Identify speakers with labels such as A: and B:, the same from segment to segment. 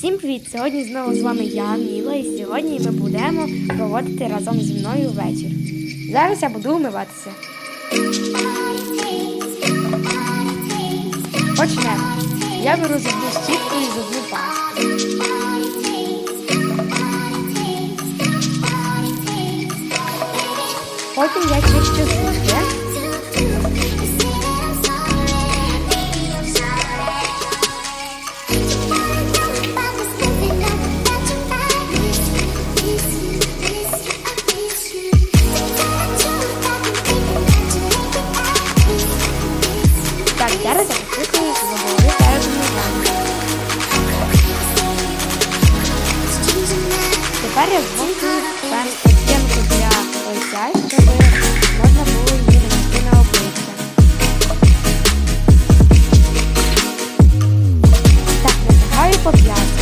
A: Всім привіт! Сьогодні знову з вами я, Міла, і сьогодні ми будемо проводити разом зі мною вечір. Зараз я буду умиватися. Почнемо. Я беру зубну щітку і зубну пасту. Потім я чищу зуби. Тепер я змотую стінку для лиця, щоб можна було її нанести на обличчя. Так, натягаю пов'язку.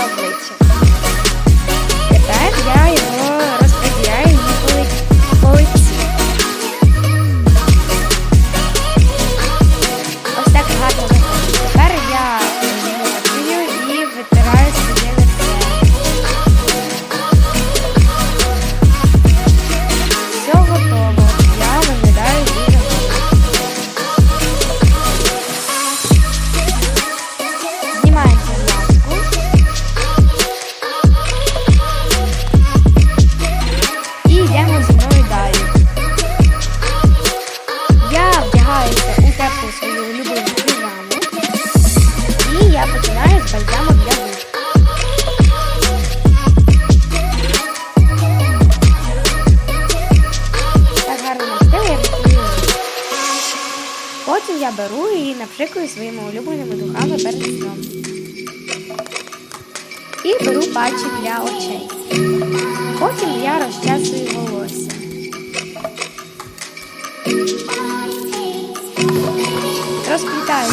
A: Стінку для Потім я беру і напшикую своїми улюбленими духами перед сном. І беру патчі для очей. Потім я розчасую волосся. Розплітаю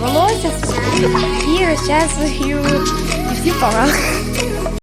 A: волосся і розчасую всі пора.